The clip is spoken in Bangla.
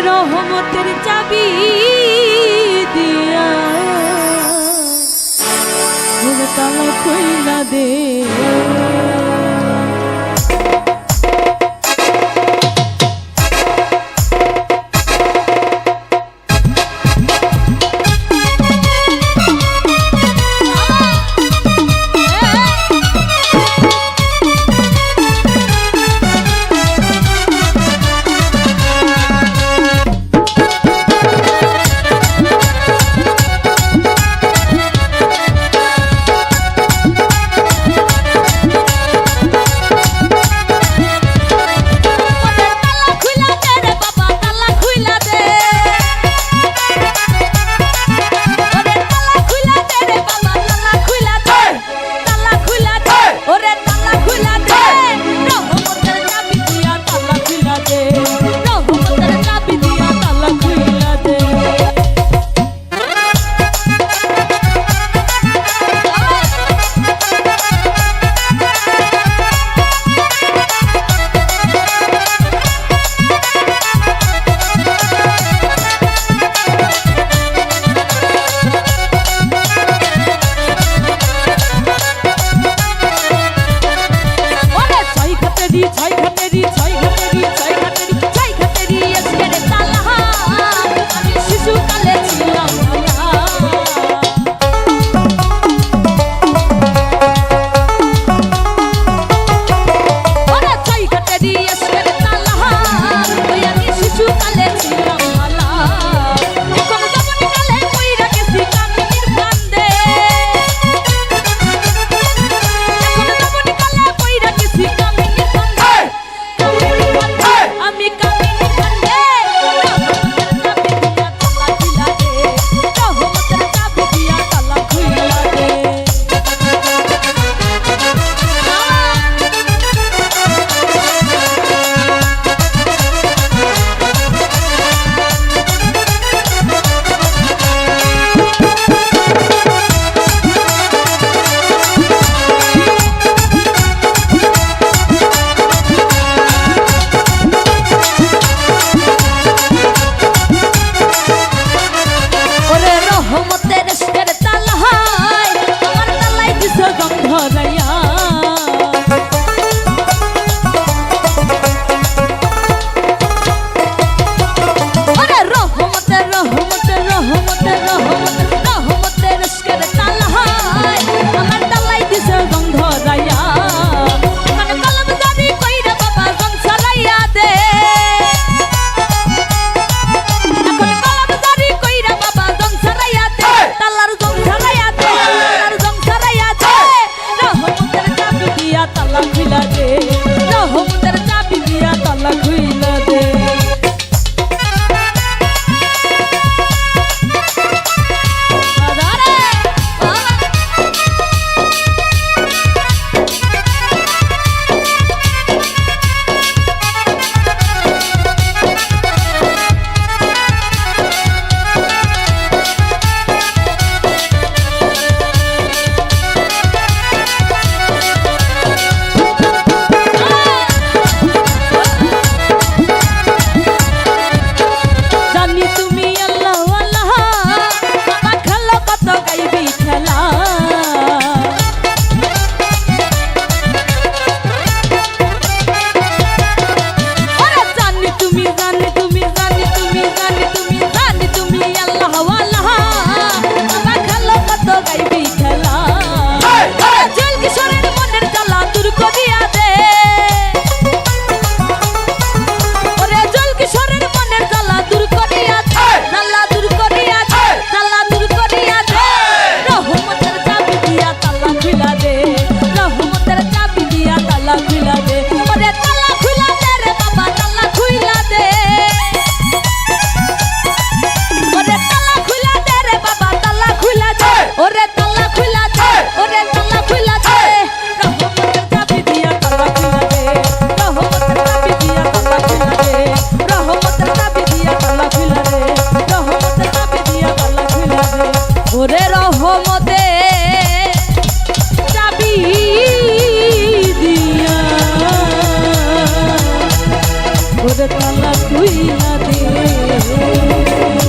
রহমতের চাবি দিয়া। তালা কইলা দে। দিয়া তালা খুলা রে Speed on the ওদের পাল্লা তুই না দিয়ে